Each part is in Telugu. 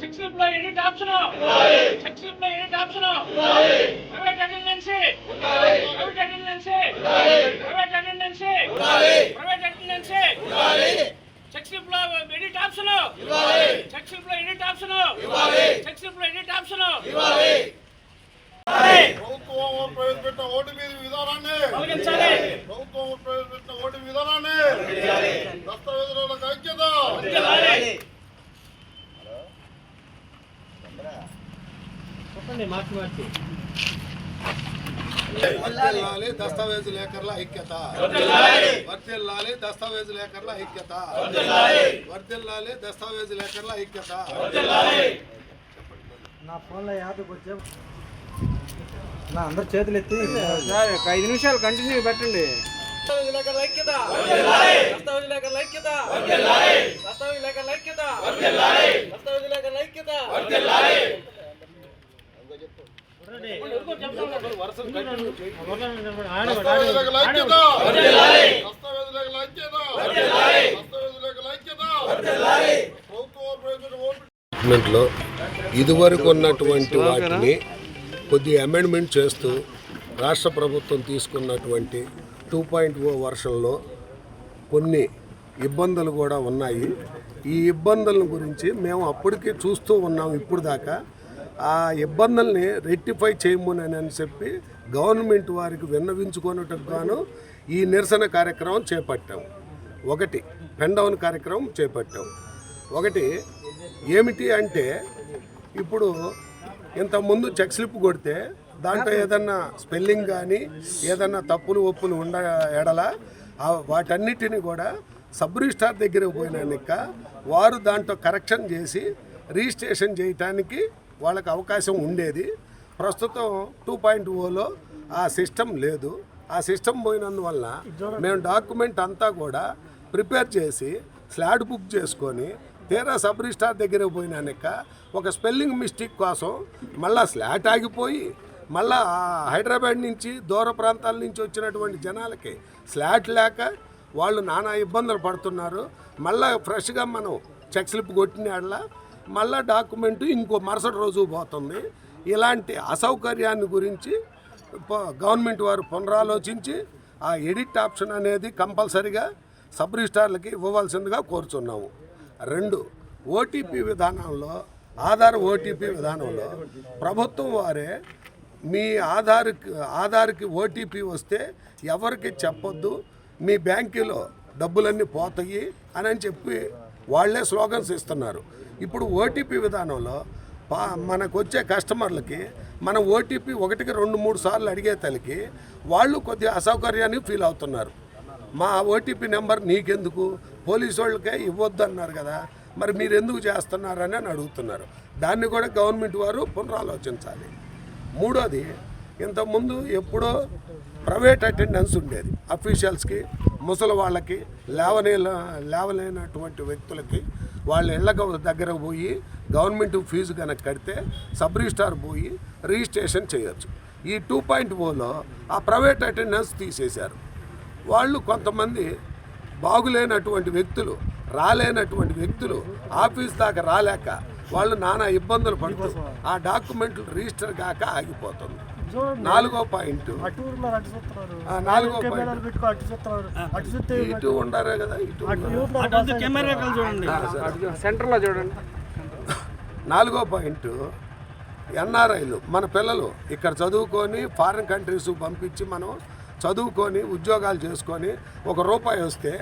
సెక్షన్లో ఎడిట్ ఆప్షన్ సెక్షన్లో edit option private attendancy private attendancy private attendancy private attendancy సెక్షన్లో ఎడిట్ ఆప్షన్ సెక్షన్లో ఎడిట్ ఆప్షన్ సెక్షన్లో ఎడిట్ ఆప్షన్ ప్రభుత్వం ప్రవేశపెట్టిన ఓటు మీద విధానాన్ని ప్రభుత్వం ప్రవేశపెట్టిన ఓటు విధానాన్ని దస్తావేజులకు ఐక్యత వర్తిల్లాలి దస్తావేజు లేఖర్ల ఐక్యత. వర్తిల్లాలి. దస్తావేజు లేఖర్ల ఐక్యత. వర్తిల్లాలి. దస్తావేజు లేఖర్ల ఐక్యత. నా ఫోన్లో యాదకి వచ్చే నా అందరు చేతులు ఎత్తి సార్ ఒక ఐదు నిమిషాలు కంటిన్యూ పెట్టండి. దస్తావేజులకు ఐక్యత. డాక్యుమెంట్లో ఇదివరకు ఉన్నటువంటి వాటిని కొద్దిగా అమెండ్మెంట్ చేస్తూ రాష్ట్ర ప్రభుత్వం తీసుకున్నటువంటి టూ పాయింట్ ఓ వర్షన్లో కొన్ని ఇబ్బందులు కూడా ఉన్నాయి. ఈ ఇబ్బందుల గురించి మేము అప్పటికే చూస్తూ ఉన్నాం. ఇప్పుడు దాకా ఆ ఇబ్బందుల్ని రెక్టిఫై చేయమని అని చెప్పి గవర్నమెంట్ వారికి విన్నవించుకున్నట్టుకు గాను ఈ నిరసన కార్యక్రమం చేపట్టాం. ఒకటి పెన్ డౌన్ కార్యక్రమం చేపట్టాం. ఒకటి ఏమిటి అంటే ఇప్పుడు ఇంతకుముందు చెక్ స్లిప్ కొడితే దాంట్లో ఏదన్నా స్పెల్లింగ్ కానీ ఏదన్నా తప్పులు ఒప్పులు ఉండ ఎడల వాటన్నిటిని కూడా సబ్ రిజిస్టార్ దగ్గరకు పోయినాక వారు దాంట్లో కరెక్షన్ చేసి రిజిస్ట్రేషన్ చేయటానికి వాళ్ళకి అవకాశం ఉండేది. ప్రస్తుతం టూ పాయింట్ ఓలో ఆ సిస్టమ్ లేదు. ఆ సిస్టమ్ పోయినందువల్ల మేము డాక్యుమెంట్ అంతా కూడా ప్రిపేర్ చేసి స్లాడ్ బుక్ చేసుకొని తీరా సబ్ రిజిస్టార్ దగ్గర పోయినాక ఒక స్పెల్లింగ్ మిస్టేక్ కోసం మళ్ళా స్లాట్ ఆగిపోయి మళ్ళా హైదరాబాద్ నుంచి దూర ప్రాంతాల నుంచి వచ్చినటువంటి జనాలకి స్లాట్ లేక వాళ్ళు నానా ఇబ్బందులు పడుతున్నారు. మళ్ళా ఫ్రెష్గా మనం చెక్ స్లిప్ కొట్టినాళ్ళ మళ్ళా డాక్యుమెంట్ ఇంకో మరుసటి రోజు పోతుంది. ఇలాంటి అసౌకర్యాన్ని గురించి ప- గవర్నమెంట్ వారు పునరాలోచించి ఆ ఎడిట్ ఆప్షన్ అనేది కంపల్సరిగా సబ్ రిజిస్టార్లకి ఇవ్వవలసిందిగా కోరుచున్నాము. రెండు ఓటీపీ విధానంలో ఆధార్ ఓటీపీ విధానంలో ప్రభుత్వం వారే మీ ఆధార్ ఆధార్కి ఓటీపీ వస్తే ఎవరికి చెప్పొద్దు మీ బ్యాంకులో డబ్బులన్నీ పోతాయి అని అని చెప్పి వాళ్ళే స్లోగన్స్ ఇస్తున్నారు. ఇప్పుడు ఓటీపీ విధానంలో పా మనకు వచ్చే కస్టమర్లకి మనం ఓటీపీ ఒకటికి రెండు మూడు సార్లు అడిగే తలకి వాళ్ళు కొద్దిగా అసౌకర్యాన్ని ఫీల్ అవుతున్నారు. మా ఓటీపీ నెంబర్ నీకెందుకు? పోలీసు వాళ్ళకే ఇవ్వద్దు అన్నారు కదా మరి మీరు ఎందుకు చేస్తున్నారని అని అడుగుతున్నారు. దాన్ని కూడా గవర్నమెంట్ వారు పునరాలోచించాలి. మూడోది ఇంతకుముందు ఎప్పుడో ప్రైవేట్ అటెండెన్స్ ఉండేది అఫీషియల్స్కి. ముసలి వాళ్ళకి లేవనే లేవలేనటువంటి వ్యక్తులకి వాళ్ళ ఇళ్ళ దగ్గర పోయి గవర్నమెంట్ ఫీజు కనుక కడితే సబ్ రిజిస్టార్ పోయి రిజిస్ట్రేషన్ చేయొచ్చు. ఈ టూ పాయింట్ ఓలో ఆ ప్రైవేట్ అటెండెన్స్ తీసేశారు. వాళ్ళు కొంతమంది బాగులేనటువంటి వ్యక్తులు రాలేనటువంటి వ్యక్తులు ఆఫీస్ దాకా రాలేక వాళ్ళు నానా ఇబ్బందులు పడుతూ ఆ డాక్యుమెంట్లు రిజిస్టర్ కాక ఆగిపోతుంది. నాలుగో పాయింట్. నాలుగో పాయింట్. ఇటు ఉండారే కదా ఇటు చూడండి. సెంటర్లో చూడండి. నాలుగో పాయింట్ ఎన్ఆర్ఐలు మన పిల్లలు ఇక్కడ చదువుకొని ఫారిన్ కంట్రీస్ పంపించి మనం చదువుకొని ఉద్యోగాలు చేసుకొని ఒక రూపాయి వస్తే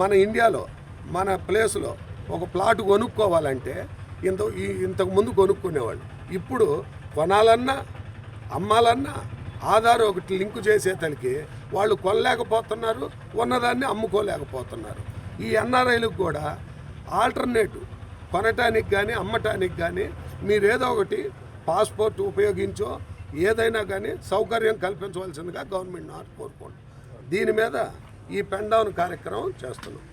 మన ఇండియాలో మన ప్లేస్లో ఒక ప్లాట్ కొనుక్కోవాలంటే ఇంత ఇంతకు ముందు కొనుక్కునేవాళ్ళు. ఇప్పుడు కొనాలన్నా అమ్మాలన్నా ఆధార్ ఒకటి లింకు చేసేతనికి వాళ్ళు కొనలేకపోతున్నారు ఉన్నదాన్ని అమ్ముకోలేకపోతున్నారు. ఈ ఎన్ఆర్ఐలకు కూడా ఆల్టర్నేటివ్ కొనటానికి కానీ అమ్మటానికి కానీ మీరేదో ఒకటి పాస్పోర్ట్ ఉపయోగించో ఏదైనా కానీ సౌకర్యం కల్పించవలసిందిగా గవర్నమెంట్ కోరుకోండి. దీని మీద ఈ పెండౌన్ కార్యక్రమం చేస్తున్నాం.